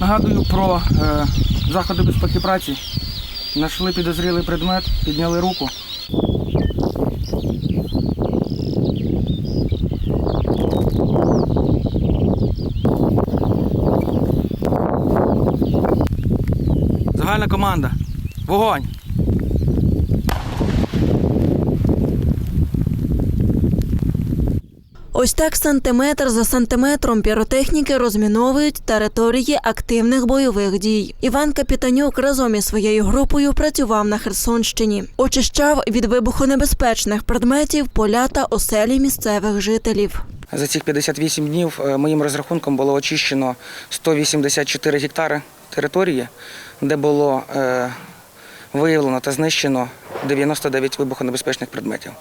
Нагадую про е, заходи безпеки праці. Нашли підозрілий предмет, підняли руку. Загальна команда. Вогонь! Ось так сантиметр за сантиметром піротехніки розміновують території активних бойових дій. Іван Капітанюк разом із своєю групою працював на Херсонщині, очищав від вибухонебезпечних предметів поля та оселі місцевих жителів. За цих 58 днів е, моїм розрахунком було очищено 184 гектари території, де було е, виявлено та знищено 99 вибухонебезпечних предметів.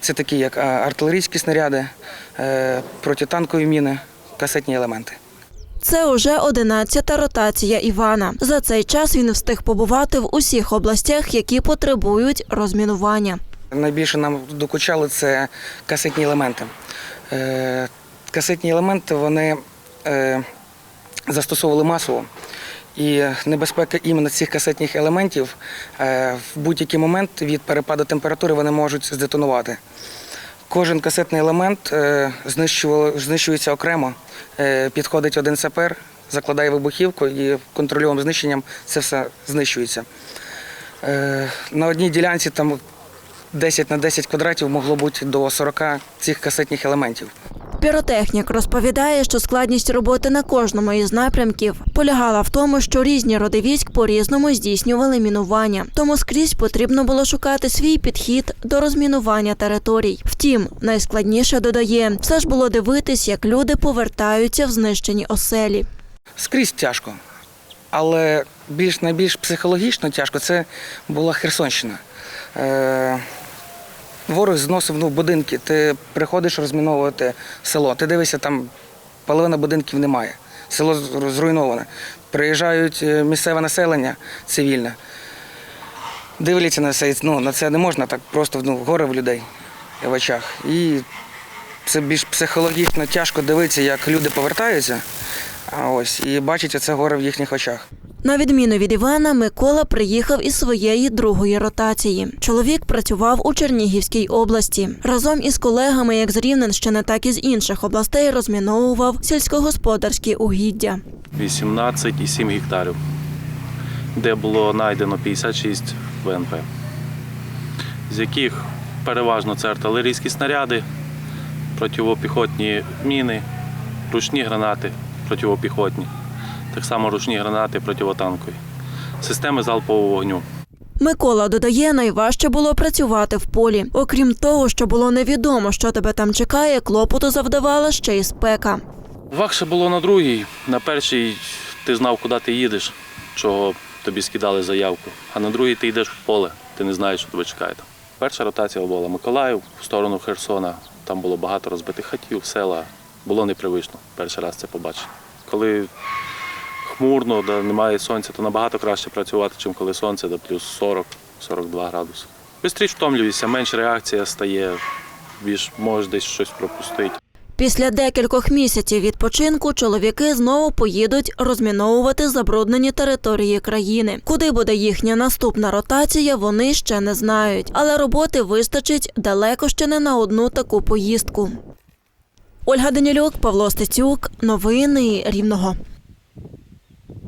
Це такі, як е, артилерійські снаряди, е, протитанкові міни, касетні елементи. Це уже одинадцята ротація Івана. За цей час він встиг побувати в усіх областях, які потребують розмінування. Найбільше нам докучали це касетні елементи. Е, Касетні елементи вони застосовували масово. І небезпека іменно цих касетних елементів е, в будь-який момент від перепаду температури вони можуть здетонувати. Кожен касетний елемент е, знищується окремо, Е, підходить один сапер, закладає вибухівку і контрольовим знищенням це все знищується. На одній ділянці там 10 на 10 квадратів могло бути до 40 цих касетних елементів. Піротехнік розповідає, що складність роботи на кожному із напрямків полягала в тому, що різні роди військ по-різному здійснювали мінування. Тому скрізь потрібно було шукати свій підхід до розмінування територій. Втім, найскладніше додає, все ж було дивитись, як люди повертаються в знищені оселі. Скрізь тяжко, але більш найбільш психологічно тяжко це була Херсонщина. Е, ворог зносив ну, будинки. Ти приходиш розміновувати село. Ти дивишся, там половина будинків немає. Село зруйноване. Приїжджають е, місцеве населення цивільне. Дивляться на це, ну, на це не можна так просто ну, горе в людей в очах. І це більш психологічно тяжко дивитися, як люди повертаються. А ось і бачите це горе в їхніх очах. На відміну від Івана, Микола приїхав із своєї другої ротації. Чоловік працював у Чернігівській області. Разом із колегами, як з Рівненщини, так і з інших областей, розміновував сільськогосподарські угіддя. 18,7 гектарів, де було знайдено 56 ВНП, з яких переважно це артилерійські снаряди, противопіхотні міни, ручні гранати противопіхотні, так само ручні гранати противотанкові, системи залпового вогню. Микола додає, найважче було працювати в полі. Окрім того, що було невідомо, що тебе там чекає, клопоту завдавала ще й спека. Важче було на другій. На першій ти знав, куди ти їдеш, чого тобі скидали заявку. А на другій ти йдеш в поле, ти не знаєш, що тебе чекає там. Перша ротація була Миколаїв в сторону Херсона. Там було багато розбитих хатів, села. Було непривично перший раз це побачити. Коли хмурно, де немає сонця, то набагато краще працювати, ніж коли сонце, де плюс 40-42 градуси. Бистріше втомлюєшся, менш реакція стає, більш можеш десь щось пропустити. Після декількох місяців відпочинку чоловіки знову поїдуть розміновувати забруднені території країни. Куди буде їхня наступна ротація, вони ще не знають. Але роботи вистачить далеко ще не на одну таку поїздку. Ольга Данілюк, Павло Стецюк. Новини Рівного.